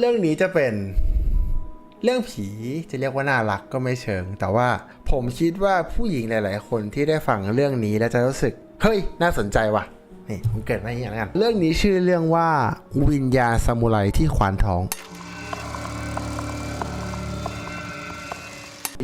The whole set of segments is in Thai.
เรื่องนี้จะเป็นเรื่องผีจะเรียกว่าน่ารักก็ไม่เชิง แต่ว่าผมคิดว่าผู้หญิงหลาย ๆ คนที่ได้ฟังเรื่องนี้แล้วจะรู้สึก เฮ้ย น่าสนใจว่ะนี่ผมเกิดมาอย่างนี้แล้วกัน เรื่องนี้ชื่อเรื่องว่าวิญญาณซามูไรที่ควานท้อง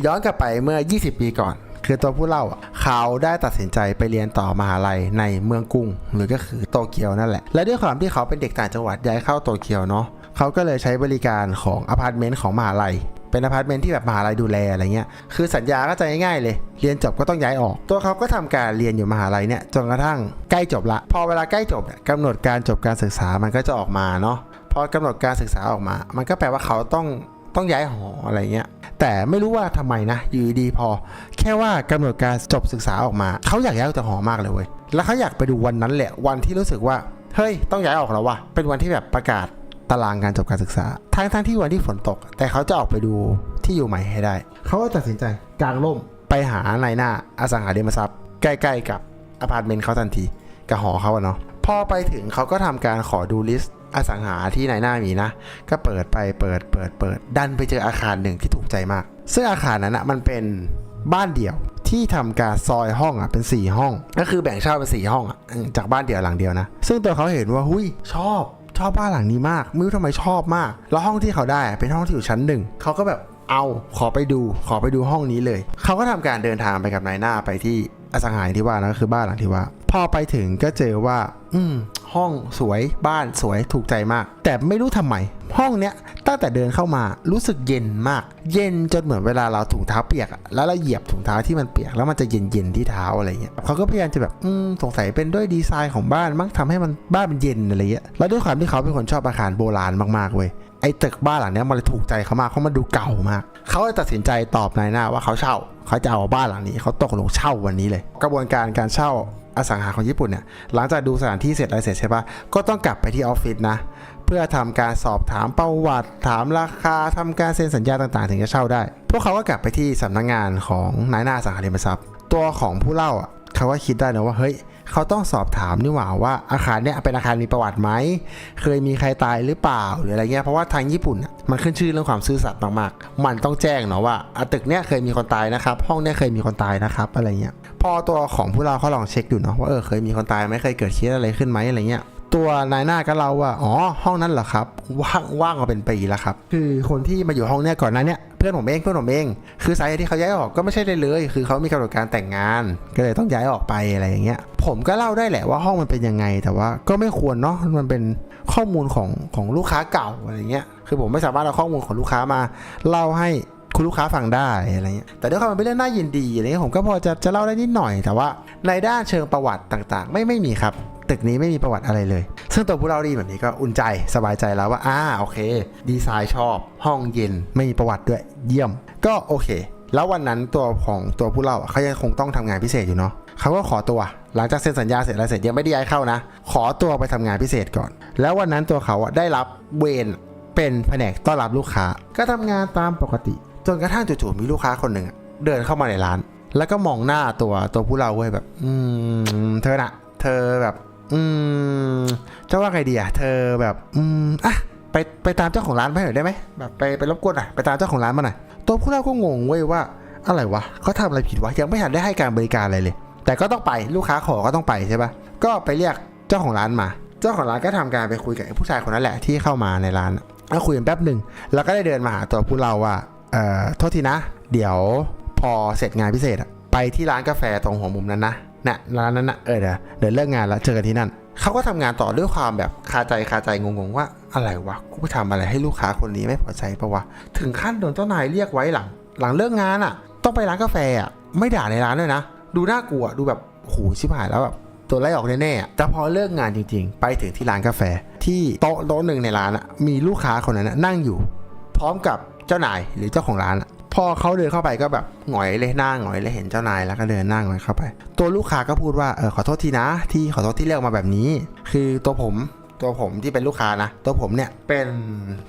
ย้อนกลับไปเมื่อ 20 ปีก่อนคือตัวผู้เล่าเขาได้ตัดสินใจไปเรียนต่อมหาลัยในเมืองกรุงหรือก็คือโตเกียวนั่นแหละ และด้วยความที่เขาเป็นเด็กต่างจังหวัดย้ายเข้าโตเกียวเนาะ เขาก็เลยใช้บริการของอพาร์ตเมนต์ของมหาลัยเป็นอพาร์ตเมนต์ที่แบบมหาลัยดูแลอะไรเงี้ย คือสัญญาก็จะง่ายๆเลย เรียนจบก็ต้องย้ายออก ตัวเขาก็ทำการเรียนอยู่มหาลัยเนี่ยจนกระทั่งใกล้จบละ พอเวลาใกล้จบเนี่ยกำหนดการจบการศึกษามันก็จะออกมาเนาะ พอกำหนดการศึกษาออกมา มันก็แปลว่าเขาต้องต้องย้ายหออะไรเงี้ย แต่ไม่รู้ว่าทำไมนะอยู่ดีๆพอ แค่ว่ากำหนดการจบศึกษาออกมา เขาอยากย้ายออกจากหอมากเลยเว้ย แล้วเขาอยากไปดูวันนั้นแหละ วันที่รู้สึกว่า เฮ้ย ต้องย้ายออกแล้ววะเป็นวันที่แบบประกาศ ตารางการจบการศึกษา ทั้งทั้งที่วันที่ฝนตก แต่เขาจะออกไปดูที่อยู่ใหม่ให้ได้ เขาก็ตัดสินใจกางร่มไปหานายหน้าอสังหาริมทรัพย์ ใกล้ๆกับอพาร์ตเมนต์เขาทันทีกับหอเขาเนาะพอไปถึงเขาก็ทำการขอดูลิสต์อสังหาที่นายหน้ามีนะ ก็เปิดไปเปิดเปิดเปิด ดันไปเจออาคารหนึ่งที่ถูกใจมาก ซึ่งอาคารนั้นอะมันเป็นบ้านเดี่ยวที่ทำการซอยห้องอะเป็น 4 ห้อง ก็คือแบ่งเช่าเป็น4ห้องอะจากบ้านเดี่ยวหลังเดียวนะ ซึ่งตัวเขาเห็นว่าหุยชอบ ชอบบ้านหลังนี้มากไม่รู้ทำไมชอบมาก แล้วห้องที่เขาได้เป็นห้องที่อยู่ชั้นหนึ่งเขาก็แบบเอาขอไปดูขอไปดูห้องนี้เลย เขาก็ทำการเดินทางไปกับนายหน้าไปที่ อสังหาริมที่ว่านะก็คือบ้านหลังที่ว่า พอไปถึงก็เจอว่า อืมห้องสวยบ้านสวยถูกใจมาก แต่ไม่รู้ทำไม ห้องเนี้ยตั้งแต่เดินเข้ามารู้สึกเย็นมาก เย็นจนเหมือนเวลาเราถุงเท้าเปียกอะแล้วเราเหยียบถุงเท้าที่มันเปียกแล้วมันจะเย็นเย็นที่เท้าอะไรเงี้ยเขาก็พยายามจะแบบอืมสงสัยเป็นด้วยดีไซน์ของบ้านมั้งทำให้มันบ้านมันเย็นอะไรเงี้ยแล้วด้วยความที่เขาเป็นคนชอบอาคารโบราณมากๆเว้ย ไอ้ตึกบ้านหลังนี้มันเลยถูกใจเขามากเพราะมันดูเก่ามากเขาเลยตัดสินใจตอบนายหน้าว่าเขาเช่าเขาจะเอาบ้านหลังนี้เขาตกลงเช่าวันนี้เลย กระบวนการการเช่าอสังหาของญี่ปุ่นเนี่ยหลังจากดูสถานที่เสร็จอะไรเสร็จใช่ปะก็ต้องกลับไปที่ออฟฟิศนะ เพื่อทำการสอบถามประวัติ ถามราคาทำการเซ็นสัญญาต่างๆ ถึงจะเช่าได้ พวกเขาก็กลับไปที่สำนักงานของนายหน้าสังหาริมทรัพย์ ตัวของผู้เล่าอะ เขาก็คิดได้นะว่าเฮ้ยเขาต้องสอบถามนี่หว่าว่าอาคารเนี่ยเป็นอาคารมีประวัติไหม เคยมีใครตายหรือเปล่าหรืออะไรเงี้ยเพราะว่าทางญี่ปุ่นมันขึ้นชื่อเรื่องความซื่อสัตย์มากๆ มันต้องแจ้งเนาะว่าตึกเนี้ยเคยมีคนตายนะครับ ห้องเนี้ยเคยมีคนตายนะครับอะไรเงี้ยพอตัวของผู้เราเขาลองเช็คดูเนาะว่าเออเคยมีคนตายไหมเคยเกิดเคสอะไรขึ้นไหมอะไรเงี้ย ตัวนายหน้าก็เล่าว่าอ๋อห้องนั้นเหรอครับ ว่างว่างมาเป็นปีแล้วครับ คือคนที่มาอยู่ห้องเนี้ยก่อนหน้าเนี้ยเพื่อนผมเองเพื่อนผมเอง คือสาเหตุที่เขาย้ายออกก็ไม่ใช่เลยเลย คือเขามีกำหนดการแต่งงาน ก็เลยต้องย้ายออกไปอะไรอย่างเงี้ย ผมก็เล่าได้แหละว่าห้องมันเป็นยังไง แต่ว่าก็ไม่ควรเนาะมันเป็นข้อมูลของของลูกค้าเก่าอะไรเงี้ยคือผมไม่สามารถเอาข้อมูลของลูกค้ามาเล่าให้คุณลูกค้าฟังได้อะไรเงี้ย แต่ด้วยความมันเป็นเรื่องน่ายินดีอะไรเงี้ยผมก็พอจะจะเล่าได้นิดหน่อย แต่ว่าในด้านเชิงประวัติต่างๆ ไม่ไม่มีครับ ตึกนี้ไม่มีประวัติอะไรเลย ซึ่งตัวผู้เล่าดีแบบนี้ก็อุ่นใจสบายใจแล้วว่าอ่าโอเค ดีไซน์ชอบ ห้องเย็นไม่มีประวัติด้วยเยี่ยม ก็โอเค แล้ววันนั้นตัวของตัวผู้เล่าเขายังคงต้องทำงานพิเศษอยู่เนาะเขาก็ขอตัว หลังจากเซ็นสัญญาเสร็จอะไรเสร็จยังไม่ได้ย้ายเข้านะ ขอตัวไปทำงานพิเศษก่อน แล้ววันนั้นตัวเขาได้รับเวรเป็นแผนกต้อนรับลูกค้า ก็ทำงานตามปกติ จนกระทั่งจู่ๆมีลูกค้าคนหนึ่งเดินเข้ามาในร้าน แล้วก็มองหน้าตัวตัวผู้เล่าเว้ยแบบ อืมเธอนะเธอแบบ อืมจะว่าไงดีอะ เธอแบบ อืมอะไปไปตามเจ้าของร้านไปหน่อยได้ไหมแบบไปไปรบกวนอะไปตามเจ้าของร้านมาหน่อยตัวผู้เล่าก็งงเว้ยว่าอะไรวะเขาทำอะไรผิดวะยังไม่ทันได้ให้การบริการอะไรเลย แต่ก็ต้องไปลูกค้าขอก็ต้องไปใช่ปะก็ไปเรียกเจ้าของร้านมา เจ้าของร้านก็ทำการไปคุยกับผู้ชายคนนั้นแหละที่เข้ามาในร้านแล้วคุยกันแป๊บหนึ่งแล้วก็ได้เดินมาหาตัวผู้เล่าว่าเอ่อโทษทีนะ เดี๋ยวพอเสร็จงานพิเศษอะไปที่ร้านกาแฟตรงหัวมุมนั้นนะ นะร้านนั้นนะเออเดี๋ยวเดี๋ยวเลิกงานแล้วเจอกันที่นั่นเขาก็ทำงานต่อด้วยความแบบคาใจคาใจงงๆว่าอะไรวะกูไปทำอะไรให้ลูกค้าคนนี้ไม่พอใจปะวะถึงขั้นโดนเจ้านายเรียกไว้หลัง หลังเลิกงานอะต้องไปร้านกาแฟอะไม่ด่าในร้านด้วยนะ ดูน่ากลัวดูแบบโหชิบหายแล้วแบบตัวไล่ออกแน่ๆแต่พอเลิกงานจริง ๆ ไปถึงที่ร้านกาแฟ ที่โต๊ะโต๊ะหนึ่งในร้านอะมีลูกค้าคนนั้นนั่งอยู่ พร้อมกับเจ้านายหรือเจ้าของร้านอะ พอเขาเดินเข้าไปก็แบบหงอยเลยหน้าหงอยเลยเห็นเจ้านายแล้วก็เดินหน้าหงอยเข้าไป ตัวลูกค้าก็พูดว่าเออขอโทษทีนะ ที่ขอโทษที่เรียกมาแบบนี้ คือตัวผมตัวผมที่เป็นลูกค้านะ ตัวผมเนี่ยเป็น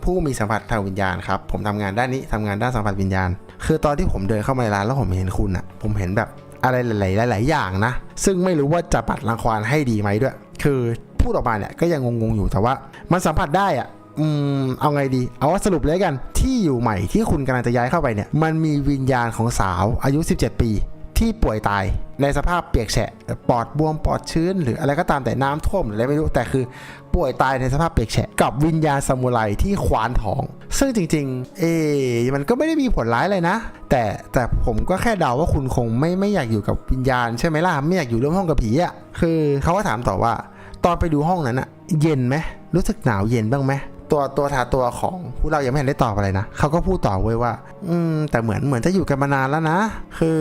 ผู้มีสัมผัสทางวิญญาณครับ ผมทำงานด้านนี้ทำงานด้านสัมผัสวิญญาณ คือตอนที่ผมเดินเข้ามาในร้านแล้วผมเห็นคุณอะผมเห็นแบบอะไรหลายๆหลาย ๆ อย่างนะ ซึ่งไม่รู้ว่าจะปัดรังควานให้ดีไหมด้วย คือพูดออกมาเนี่ยก็ยังงงๆอยู่แต่ว่ามันสัมผัสได้อะ อืมเอาไงดี เอาว่าสรุปเลยกัน ที่อยู่ใหม่ที่คุณกำลังจะย้ายเข้าไปเนี่ย มันมีวิญญาณของสาวอายุ 17 ปี ที่ป่วยตายในสภาพเปียกแฉะ ปอดบวม ปอดชื้น หรืออะไรก็ตามแต่น้ำท่วมหรืออะไรไม่รู้ แต่คือป่วยตายในสภาพเปียกแฉะ กับวิญญาณซามูไรที่ควานท้อง ซึ่งจริง ๆ เอ มันก็ไม่ได้มีผลร้ายเลยนะ แต่แต่ผมก็แค่เดาว่าคุณคงไม่ไม่อยากอยู่กับวิญญาณใช่ไหมล่ะ ไม่อยากอยู่ร่วมห้องกับผีอะ่ะ คือเขาก็ถามต่อว่า ตอนไปดูห้องนั้นอะเย็นไหมรู้สึกหนาวเย็นบ้างไหม ตัวตัวทาตัวของผู้เรายังไม่เห็นได้ตอบอะไรนะเขาก็พูดต่อเว้ยว่า อืม แต่เหมือนเหมือนจะอยู่กันมานานแล้วนะ คือ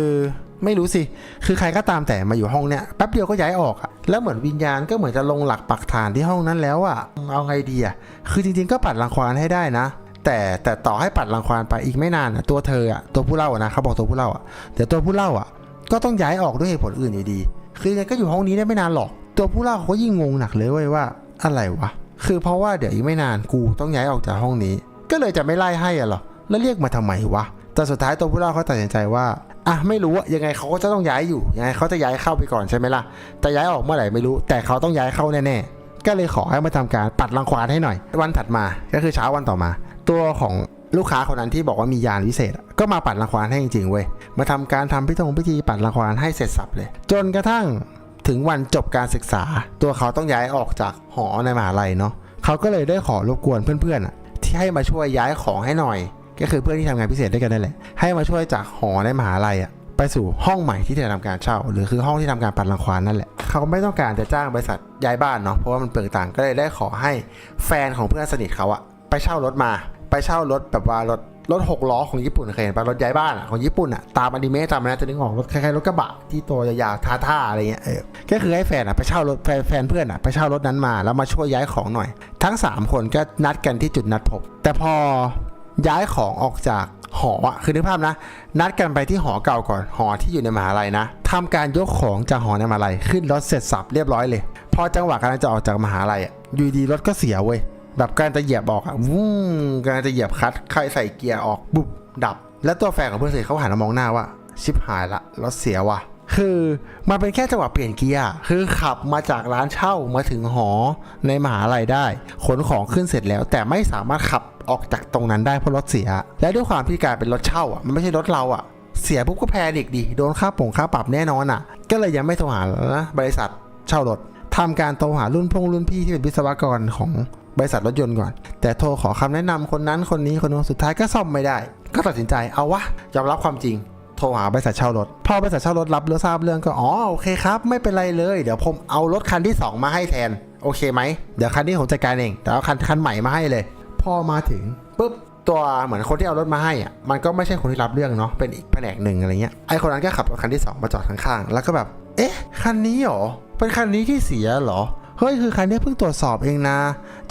ไม่รู้สิ คือใครก็ตามแต่มาอยู่ห้องเนี้ยแป๊บเดียวก็ย้ายออกอะแล้วเหมือนวิญญาณก็เหมือนจะลงหลักปักฐานที่ห้องนั้นแล้วอะเอาไงดีอะคือจริงๆก็ปัดรังควานให้ได้นะ แต่แต่ต่อให้ปัดรังควานไปอีกไม่นานอะตัวเธออะตัวผู้เล่าอะนะเขาบอกตัวผู้เล่าอะเดี๋ยวตัวผู้เล่าอะก็ต้องย้ายออกด้วยเหตุผลอื่นอยู่ดี คือยังไงก็อยู่ห้องนี้ได้ไม่นานหรอก ตัวผู้เล่าเขาก็ยิ่งงงหนักเลยเว้ยว่า อะไรวะ คือเพราะว่าเดี๋ยวอีกไม่นานกูต้องย้ายออกจากห้องนี้ ก็เลยจะไม่ไล่ให้อะหรอแล้วเรียกมาทำไมวะแต่สุดท้ายตัวผู้เล่าเขาตัดสินใจว่าอะไม่รู้อะยังไงเขาก็จะต้องย้ายอยู่ยังไงเขาจะย้ายเข้าไปก่อนใช่ไหมล่ะแต่ย้ายออกเมื่อไหร่ไม่รู้ แต่เขาต้องย้ายเข้าแน่ๆก็เลยขอให้มาทำการปัดรังควานให้หน่อย วันถัดมาก็คือเช้าวันต่อมา ตัวของลูกค้าคนนั้นที่บอกว่ามียานวิเศษ ก็มาปัดรังควานให้จริงๆเว้ยมาทำการทำพิธีพิธีปัดรังควานให้เสร็จสับเลย จนกระทั่ง ถึงวันจบการศึกษา ตัวเขาต้องย้ายออกจากหอในมหาลัยเนาะเขาก็เลยได้ขอรบกวนเพื่อนๆอะที่ให้มาช่วยย้ายของให้หน่อย ก็คือเพื่อนที่ทำงานพิเศษด้วยกันนั่นแหละให้มาช่วยจากหอในมหาลัยอะไปสู่ห้องใหม่ที่จะทำการเช่า หรือคือห้องที่ทำการปัดรังควานนั่นแหละเขาไม่ต้องการจะจ้างบริษัทย้ายบ้านเนาะเพราะว่ามันเปลืองตังค์ก็เลยได้ขอให้แฟนของเพื่อนสนิทเขาอะไปเช่ารถมา ไปเช่ารถแบบว่ารถ รถหกล้อของญี่ปุ่นเคยเห็นปะรถย้ายบ้านอะของญี่ปุ่นอะตามอนิเมะตามนะจะนึกออกรถคล้ายๆรถกระบะที่ตัวยาวๆท่าๆอะไรเงี้ยเออก็คือให้แฟนอะไปเช่ารถแฟนแฟนเพื่อนอะไปเช่ารถนั้นมาแล้วมาช่วยย้ายของหน่อย ทั้ง 3 คนก็นัดกันที่จุดนัดพบ แต่พอย้ายของออกจากหออะคือนึกภาพนะ นัดกันไปที่หอเก่าก่อนหอที่อยู่ในมหาลัยนะทำการยกของจากหอในมหาลัยขึ้นรถเสร็จสับเรียบร้อยเลย พอจังหวะกำลังจะออกจากมหาลัยอะอยู่ดีรถก็เสียเว้ย แบบกำลังจะเหยียบออกอะวุ้งกำลังจะเหยียบคัดใครใส่เกียร์ออกบุบดับ แล้วตัวแฟนของเพื่อนสนิทเขาหันมามองหน้าว่า ชิบหายละรถเสียว่ะ คือมันเป็นแค่จังหวะเปลี่ยนเกียร์คือขับมาจากร้านเช่ามาถึงหอในมหาลัยได้ ขนของขึ้นเสร็จแล้ว แต่ไม่สามารถขับออกจากตรงนั้นได้เพราะรถเสีย และด้วยความที่กลายเป็นรถเช่าอะมันไม่ใช่รถเราอะเสียปุ๊บก็แพนิกดิโดนค่าปงค่าปรับแน่นอนอะ ก็เลยยังไม่โทรหานะบริษัทเช่ารถทำการโทรหารุ่นพงรุ่นพี่ที่เป็นวิศวกรของ บริษัทรถยนต์ก่อน แต่โทรขอคำแนะนำคนนั้นคนนี้คนนู้นสุดท้ายก็ซ่อมไม่ได้ ก็ตัดสินใจเอาวะยอมรับความจริงโทรหาบริษัทเช่ารถ พอบริษัทเช่ารถรับเรื่องทราบเรื่องก็อ๋อโอเคครับ ไม่เป็นไรเลย เดี๋ยวผมเอารถคันที่ 2 มาให้แทน โอเคไหม เดี๋ยวคันนี้ผมจัดการเองเดี๋ยวเอาคันคันใหม่มาให้เลย พอมาถึงปุ๊บตัวเหมือนคนที่เอารถมาให้อะมันก็ไม่ใช่คนที่รับเรื่องเนาะเป็นอีกแผนกหนึ่งอะไรเงี้ยไอคนนั้นก็ขับรถคันที่ 2 มาจอดข้างๆแล้วก็แบบ เอ๊ะคันนี้เหรอเป็นคันนี้ที่เสียเหรอ เฮ้ยคือคันนี้เพิ่งตรวจสอบเองนะ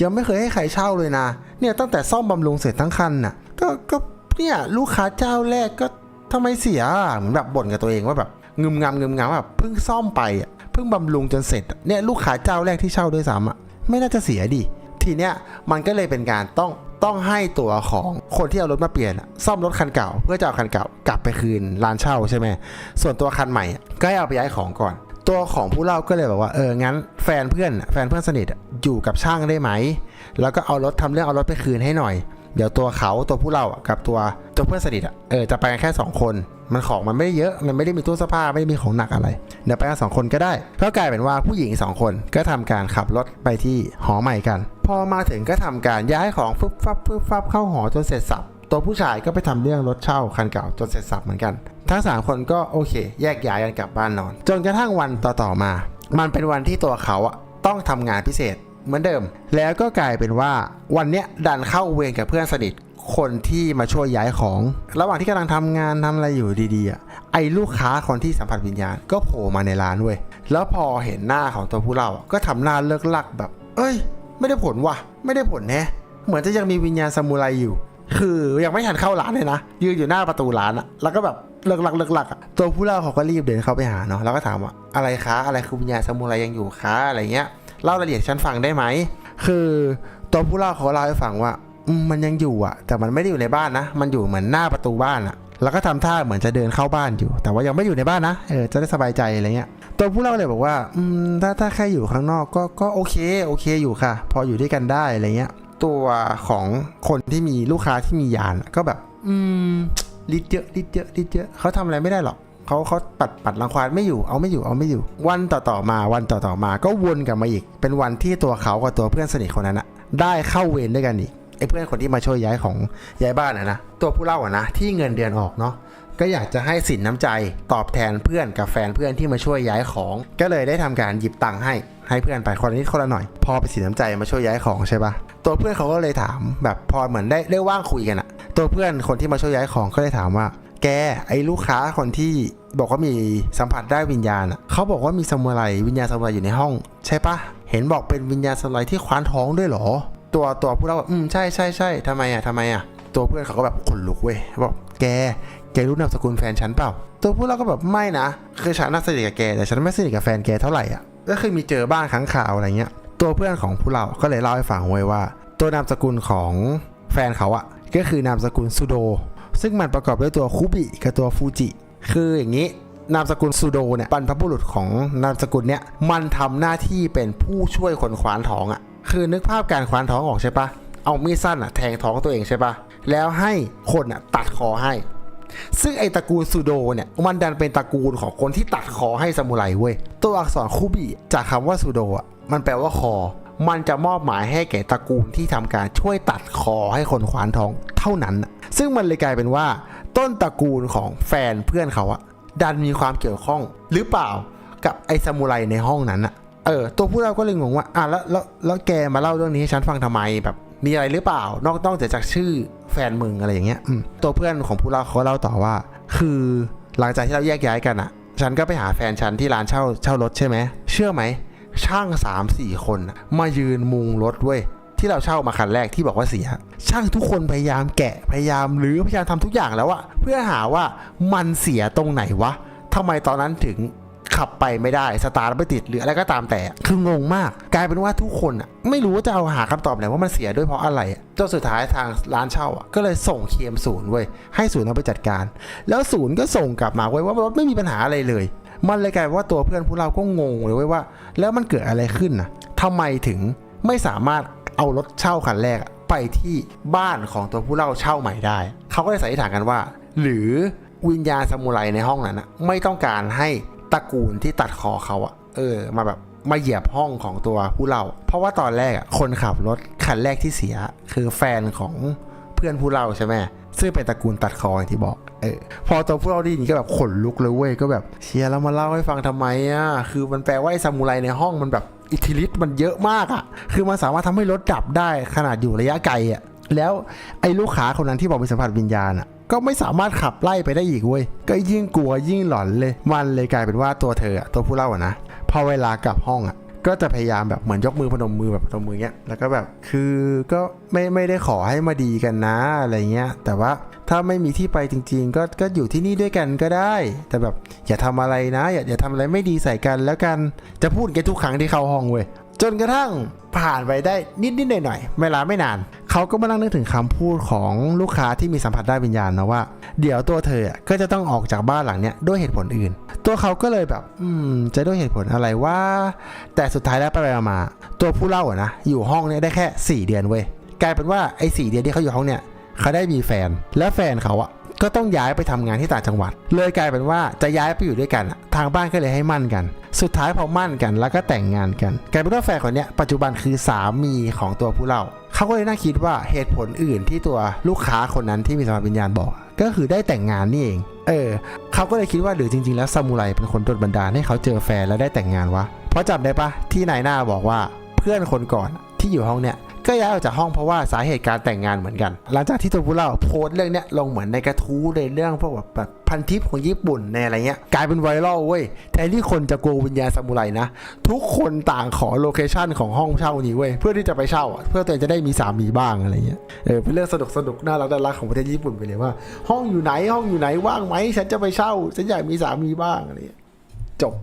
ยังไม่เคยให้ใครเช่าเลยนะ เนี่ยตั้งแต่ซ่อมบำรุงเสร็จทั้งคันน่ะ ก็ก็เนี่ยลูกค้าเจ้าแรกก็ทำไมเสียเหมือนแบบบ่นกับตัวเองว่าแบบงึมงำงึมงำแบบเพิ่งซ่อมไปเพิ่งบำรุงจนเสร็จเนี่ยลูกค้าเจ้าแรกที่เช่าด้วยซ้ำอะไม่น่าจะเสียดิทีเนี้ยมันก็เลยเป็นการต้องต้องให้ตัวของคนที่เอารถมาเปลี่ยน ซ่อมรถคันเก่า เพื่อจะเอาคันเก่ากลับไปคืนร้านเช่าใช่ไหมส่วนตัวคันใหม่อะก็ให้เอาไปย้ายของก่อน ตัวของผู้เล่าก็เลยบอกว่าเอองั้นแฟนเพื่อนแฟนเพื่อนสนิทอยู่กับช่างได้ไหม แล้วก็เอารถทำเรื่องเอารถไปคืนให้หน่อย เดี๋ยวตัวเขาตัวผู้เล่ากับตัวตัวเพื่อนสนิทเออจะไปกันแค่ 2 คน มันของมันไม่ได้เยอะมันไม่ได้มีตู้เสื้อผ้าไม่ได้มีของหนักอะไร เดี๋ยวไปกันสองคนก็ได้ก็กลายเป็นว่าผู้หญิงสองคนก็ทำการขับรถไปที่หอใหม่กัน พอมาถึงก็ทำการย้ายของฟึบฟับฟึบฟับเข้าหอจนเสร็จสับ ตัวผู้ชายก็ไปทำเรื่องรถเช่าคันเก่าจนเสร็จสับเหมือนกัน ทั้งสามคนก็โอเค แยกย้ายกันกลับบ้านนอน จนกระทั่งวันต่อๆมา มันเป็นวันที่ตัวเขาอะต้องทำงานพิเศษเหมือนเดิม แล้วก็กลายเป็นว่าวันเนี้ยดันเข้าเวรกับเพื่อนสนิทคนที่มาช่วยย้ายของ ระหว่างที่กำลังทำงานทำอะไรอยู่ดีๆอะไอ้ลูกค้าคนที่สัมผัสวิญญาณก็โผล่มาในร้านเว้ยแล้วพอเห็นหน้าของตัวผู้เล่าก็ทำหน้าเลิกลักแบบ เอ้ย ไม่ได้ผลว่ะ ไม่ได้ผลแฮะเหมือนจะยังมีวิญญาณซามูไรอยู่ คือยังไม่ทันเข้าร้านเลยนะยืนอยู่หน้าประตูร้านอะแล้วก็แบบเลิกลักเลิกลักตัวผู้เล่าเขาก็รีบเดินเข้าไปหาเนาะแล้วก็ถามว่าอะไรคะอะไรคือวิญญาณซามูไรยังอยู่คะอะไรเงี้ยเล่ารายละเอียดฉันฟังได้ไหมคือตัวผู้เล่าเขาเล่าให้ฟังว่ามันยังอยู่อะแต่มันไม่ได้อยู่ในบ้านนะ มันอยู่เหมือนหน้าประตูบ้านอะแล้วก็ทำท่าเหมือนจะเดินเข้าบ้านอยู่ แต่ว่ายังไม่อยู่ในบ้านนะเออจะได้สบายใจอะไรเงี้ยตัวผู้เล่าเลยบอกว่าอืมถ้าถ้าแค่อยู่ข้างนอกก็ก็โอเคโอเคอยู่ค่ะ พออยู่ด้วยกันได้อะไรเงี้ย ตัวของคนที่มีลูกค้าที่มียานก็แบบ อืมลิดเยอะลิดเยอะลิดเยอะเขาทำอะไรไม่ได้หรอกเขาเขาปัดปัดรังควานไม่อยู่เอาไม่อยู่เอาไม่อยู่ วันต่อต่อมาวันต่อต่อมา ก็วนกลับมาอีก เป็นวันที่ตัวเขากับตัวเพื่อนสนิทคนนั้นอะได้เข้าเวรด้วยกันอีกไอ้เพื่อนคนที่มาช่วยย้ายของย้ายบ้านอะนะตัวผู้เล่าอะนะที่เงินเดือนออกเนาะก็อยากจะให้สินน้ำใจตอบแทนเพื่อนกับแฟนเพื่อนที่มาช่วยย้ายของ ก็เลยได้ทำการหยิบตังค์ให้ให้เพื่อนไปคนละนิดคนละหน่อย พอไปนสินน้ำใจมาช่วยย้ายของใช่ปะ ตัวเพื่อนเขาก็เลยถาม แบบพอเหมือนได้ได้ว่างคุยกันอะตัวเพื่อนคนที่มาช่วยย้ายของก็เลยถามว่า แกไอ้ลูกค้าคนที่บอกว่ามีสัมผัสได้วิญญาณอะเขาบอกว่ามีสมุไรวิญญาณสมุไรอยู่ในห้อง ใช่ปะเห็นบอกเป็นวิญญาณสมุไรที่คว้านท้องด้วยเหรอ ตัวตัวผู้เล่าบอกอืมใช่ใช่ใช่ทำไมอะทำไมอะตัวเพื่อนเขาก็แบบขนลุกเว้ยบอกแกแกรู้นามสกุลแฟนฉันเปล่า ตัวผู้เล่าก็แบบไม่นะคือฉันน่าสนิทกับแกแต่ฉันไม่สนิทกับแฟนแกเท่าไหร่อะก็เคือมีเจอบ้างครั้งข่าวอะไรเงี้ย ตัวเพื่อนของผู้เล่าก็เลยเล่าให้ฟังไว้ว่า ตัวนามสกุลของแฟนเขาอะก็คือนามสกุลซูโด ซึ่งมันประกอบด้วยตัวคุบิกับตัวฟูจิ คืออย่างนี้นามสกุลซูโดเนี่ยบรรพบุรุษของนามสกุลเนี่ยมันทำหน้าที่เป็นผู้ช่วยคนคว้านท้องอะ คือนึกภาพการคว้านท้องออกใช่ปะเอามีดสั้นอะแทงท้องตัวเองใช่ปะแล้วให้คนอะตัดคอให้ ซึ่งไอตระกูลซูโดเนี่ยมันดันเป็นตระกูลของคนที่ตัดคอให้ซามูไรเว้ยตัวอักษรคูบิจากคำว่าซูโดอะ มันแปลว่าคอ มันจะมอบหมายให้แก่ตระกูลที่ทำการช่วยตัดคอให้คนขวานทองเท่านั้น ซึ่งมันเลยกลายเป็นว่า ต้นตระกูลของแฟนเพื่อนเขาอะดันมีความเกี่ยวข้องหรือเปล่ากับไอซามูไรในห้องนั้นอะเออ ตัวผู้เล่าก็เลยงงว่าอะแล้วแล้วแล้วแกมาเล่าเรื่องนี้ให้ฉันฟังทำไมแบบมีอะไรหรือเปล่า นอกนอกจากชื่อแฟนมึงอะไรอย่างเงี้ยตัวเพื่อนของผู้เล่าเขาเล่าต่อว่า คือหลังจากที่เราแยกย้ายกันอะฉันก็ไปหาแฟนฉันที่ร้านเช่าเช่ารถใช่ไหมเชื่อไหม ช่าง 3 4 คนน่ะมายืนมุงรถเว้ยที่เราเช่ามาคันแรกที่บอกว่าเสีย ช่างทุกคนพยายามแกะพยายามหรือพยายามทำทุกอย่างแล้วอะเพื่อหาว่ามันเสียตรงไหนวะทำไมตอนนั้นถึงขับไปไม่ได้สตาร์ทไม่ติดหรืออะไรก็ตามแต่คืองงมาก กลายเป็นว่าทุกคนอะไม่รู้ว่าจะเอาหาคำตอบไหนว่ามันเสียด้วยเพราะอะไรจนสุดท้ายทางร้านเช่าอะก็เลยส่งเคมศูนย์เว้ยให้ศูนย์เอาไปจัดการ แล้วศูนย์ก็ส่งกลับมาเว้ยว่ารถไม่มีปัญหาอะไรเลย มันเลยกลายว่าตัวเพื่อนผู้เราก็งงเลยเว้ยว่า แล้วมันเกิดอะไรขึ้นนะทำไมถึงไม่สามารถเอารถเช่าคันแรกไปที่บ้านของตัวผู้เล่าเช่าใหม่ได้ เขาก็เลยสันนิษฐานกันว่า หรือวิญญาณสมุไรในห้องนั้นนะไม่ต้องการให้ตระกูลที่ตัดคอเขาอะเออ มาแบบมาเหยียบห้องของตัวผู้เล่า เพราะว่าตอนแรกอะคนขับรถคันแรกที่เสีย คือแฟนของเพื่อนผู้เล่าใช่ไหม ซึ่งเป็นตระกูลตัดคออย่างที่บอก เออ พอตัวพวกเราได้ยินก็แบบขนลุกเลยเว้ย ก็แบบเชียร์แล้วมาเล่าให้ฟังทำไมอะ คือมันแปลว่าไอ้ซามูไรในห้องมันแบบอิทธิฤทธิ์มันเยอะมากอะ คือมันสามารถทำให้รถดับได้ขนาดอยู่ระยะไกลอะ แล้วไอ้ลูกค้าคนนั้นที่บอกมีสัมผัสวิญญาณอะ ก็ไม่สามารถขับไล่ไปได้อีกเว้ย ก็ยิ่งกลัวยิ่งหลอนเลย มันเลยกลายเป็นว่าตัวเธออะตัวผู้เล่าอะนะ พอเวลากลับห้องอะ ก็จะพยายามแบบเหมือนยกมือพนมมือแบบพนมมือเงี้ย แล้วก็แบบคือก็ไม่ไม่ได้ขอให้มาดีกันนะอะไรเงี้ย แต่ว่าถ้าไม่มีที่ไปจริง ๆ ก็ก็อยู่ที่นี่ด้วยกันก็ได้ แต่แบบอย่าทำอะไรนะ อย่าอย่าทำอะไรไม่ดีใส่กันแล้วกัน จะพูดแกทุกครั้งที่เข้าห้องเว้ย จนกระทั่งผ่านไปได้นิดนิดหน่อยหน่อยๆเวลาไม่นาน เขาก็มานั่งนึกถึงคำพูดของลูกค้าที่มีสัมผัสได้วิญญาณนะว่า เดี๋ยวตัวเธอก็จะต้องออกจากบ้านหลังเนี้ยด้วยเหตุผลอื่น ตัวเขาก็เลยแบบ อืม จะด้วยเหตุผลอะไรว่า แต่สุดท้ายแล้วไปไปมา ตัวผู้เล่าอะนะ อยู่ห้องเนี้ยได้แค่ 4 เดือนเว้ย กลายเป็นว่าไอ้สเดือนที่เขาอยู่ห้องเนี้ยเขาได้มีแฟน และแฟนเขาอะก็ต้องย้ายไปทำงานที่ต่างจังหวัด เลยกลายเป็นว่าจะย้ายไปอยู่ด้วยกัน ทางบ้านก็เลยให้มั่นกัน สุดท้ายพอมั่นกันแล้วก็แต่งงานกัน กลายเป็นว่าแฟนคนนี้ปัจจุบันคือสามีของตัวผู้เล่า เขาก็เลยน่าคิดว่าเหตุผลอื่นที่ตัวลูกค้าคนนั้นที่มีสมรวิญญาณบอก ก็คือได้แต่งงานนี่เอง เออเขาก็เลยคิดว่าหรือจริง ๆ แล้วซามูไรเป็นคนโดนบันดาลให้เขาเจอแฟนแล้วได้แต่งงานวะเพราะจำได้ปะที่นายหน้าบอกว่าเพื่อนคนก่อนที่อยู่ห้องเนี่ย ก็ย้ายออกจากห้องเพราะว่าสาเหตุการแต่งงานเหมือนกัน หลังจากที่ตัวผู้เล่าโพสต์เรื่องเนี้ยลงเหมือนในกระทู้ในเรื่องพวกแบบแบบพันทิปของญี่ปุ่นในอะไรเงี้ยกลายเป็นไวรัลเว้ยแทนที่คนจะกลัววิญญาณซามูไรนะ ทุกคนต่างขอโลเคชันของห้องเช่านี้เว้ยเพื่อที่จะไปเช่าเพื่อตัวเองจะได้มีสามีบ้างอะไรเงี้ยเออเป็นเรื่องสนุกสนุกน่ารักน่ารักของประเทศญี่ปุ่นไปเลยว่า ห้องอยู่ไหนห้องอยู่ไหนว่างไหมฉันจะไปเช่าฉันอยากมีสามีบ้างอะไรเงี้ยจบ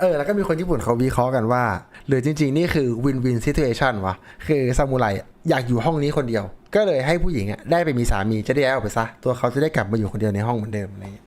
เออแล้วก็มีคนญี่ปุ่นเขาวิเคราะห์กันว่า หรือจริง ๆ นี่คือวินวินซิทูเอชันวะคือซามูไรอยากอยู่ห้องนี้คนเดียว ก็เลยให้ผู้หญิงอะได้ไปมีสามีจะได้ย้ายออกไปซะ ตัวเขาจะได้กลับมาอยู่คนเดียวในห้องเหมือนเดิมอะไรเงี้ย